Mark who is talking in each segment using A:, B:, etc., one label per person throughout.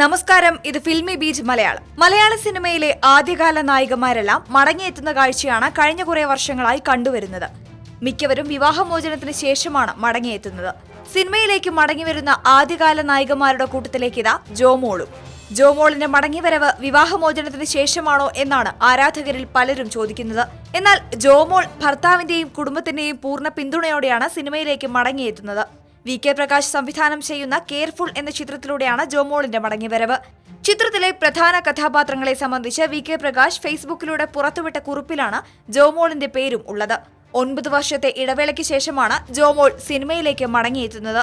A: നമസ്കാരം ഇത് filmy beach Malayalam. മലയാള സിനിമയിലെ ആദ്യകാല നായികമാരെല്ലാം മടങ്ങിയെത്തുന്ന കാഴ്ചയാണ് കഴിഞ്ഞ കുറെ വർഷങ്ങളായി കണ്ടുവരുന്നത്. മിക്കവരും വിവാഹമോചനത്തിന് ശേഷമാണ് മടങ്ങിയെത്തുന്നത്. സിനിമയിലേക്ക് മടങ്ങിവരുന്ന ആദ്യകാല നായികമാരുടെ കൂട്ടത്തിലേക്ക് ഇതാ ജോമോളും ജോമോളിന്റെ മടങ്ങിവരവ് വിവാഹമോചനത്തിന് ശേഷമാണോ എന്നാണ് ആരാധകരിൽ പലരും ചോദിക്കുന്നത്. എന്നാൽ ജോമോൾ ഭർത്താവിന്റെയും കുടുംബത്തിന്റെയും പൂർണ പിന്തുണയോടെയാണ് സിനിമയിലേക്ക് മടങ്ങിയെത്തുന്നത്. വി കെ പ്രകാശ് സംവിധാനം ചെയ്യുന്ന കെയർഫുൾ എന്ന ചിത്രത്തിലൂടെയാണ് ജോമോളിന്റെ മടങ്ങിവരവ്. ചിത്രത്തിലെ പ്രധാന കഥാപാത്രങ്ങളെ സംബന്ധിച്ച് വി കെ പ്രകാശ് ഫേസ്ബുക്കിലൂടെ പുറത്തുവിട്ട കുറിപ്പിലാണ് ജോമോളിന്റെ പേരും ഉള്ളത്. ഒൻപത് വർഷത്തെ ഇടവേളയ്ക്ക് ശേഷമാണ് ജോമോൾ സിനിമയിലേക്ക് മടങ്ങിയെത്തുന്നത്.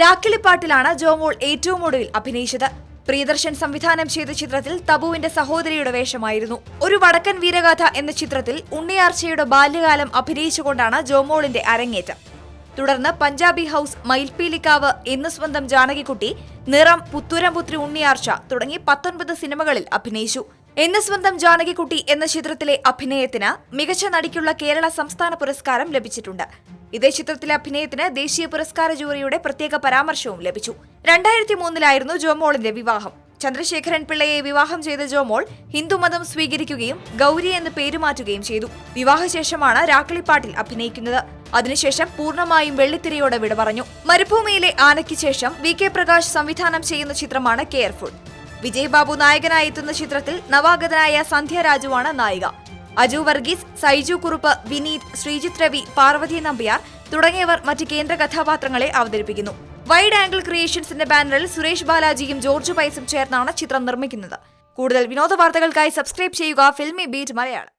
A: രാക്കിളിപ്പാട്ടിലാണ് ജോമോൾ ഏറ്റവും ഒടുവിൽ അഭിനയിച്ചത്. പ്രിയദർശൻ സംവിധാനം ചെയ്ത ചിത്രത്തിൽ തബുവിന്റെ സഹോദരിയുടെ വേഷമായിരുന്നു. ഒരു വടക്കൻ വീരഗാഥ എന്ന ചിത്രത്തിൽ ഉണ്ണിയാർച്ചയുടെ ബാല്യകാലം അഭിനയിച്ചുകൊണ്ടാണ് ജോമോളിന്റെ അരങ്ങേറ്റം. തുടർന്ന് പഞ്ചാബി ഹൌസ് മയിൽപ്പീലിക്കാവ് എന്ന് സ്വന്തം ജാനകിക്കുട്ടി നിറം പുത്തൂരം പുത്രി ഉണ്ണിയാർച്ച തുടങ്ങി പത്തൊൻപത് സിനിമകളിൽ അഭിനയിച്ചു. എന്ന് സ്വന്തം ജാനകിക്കുട്ടി എന്ന ചിത്രത്തിലെ അഭിനയത്തിന് മികച്ച നടിക്കുള്ള കേരള സംസ്ഥാന പുരസ്കാരം ലഭിച്ചിട്ടുണ്ട്. ഇതേ ചിത്രത്തിലെ അഭിനയത്തിന് ദേശീയ പുരസ്കാര ജൂറിയുടെ പ്രത്യേക പരാമർശവും ലഭിച്ചു. രണ്ടായിരത്തി മൂന്നിലായിരുന്നു ജോമോളിന്റെ വിവാഹം. ചന്ദ്രശേഖരൻ പിള്ളയെ വിവാഹം ചെയ്ത ജോമോൾ ഹിന്ദുമതം സ്വീകരിക്കുകയും ഗൗരി എന്ന് പേരുമാറ്റുകയും ചെയ്തു. വിവാഹശേഷമാണ് രാക്കിളിപ്പാട്ടിൽ അഭിനയിക്കുന്നത്. അതിനുശേഷം പൂർണമായും വെള്ളിത്തിരയോടെ വിട പറഞ്ഞു. മരുഭൂമിയിലെ ആനയ്ക്ക് ശേഷം വി കെ പ്രകാശ് സംവിധാനം ചെയ്യുന്ന ചിത്രമാണ് കെയർഫുൾ വിജയ് ബാബു നായകനായി എത്തുന്ന ചിത്രത്തിൽ നവാഗതനായ സന്ധ്യ രാജുവാണ് നായിക. അജു വർഗീസ് സൈജു കുറുപ്പ് വിനീത് ശ്രീജിത് രവി പാർവതി നമ്പ്യാർ തുടങ്ങിയവർ മറ്റ് കേന്ദ്ര കഥാപാത്രങ്ങളെ അവതരിപ്പിക്കുന്നു. വൈഡ് ആംഗിൾ ക്രിയേഷൻസിന്റെ ബാനറിൽ സുരേഷ് ബാലാജിയും ജോർജ് പൈസും ചേർന്നാണ് ചിത്രം നിർമ്മിക്കുന്നത്. കൂടുതൽ വിനോദ വാർത്തകൾക്കായി സബ്സ്ക്രൈബ് ചെയ്യുക ഫിൽമി ബീറ്റ് മലയാളം.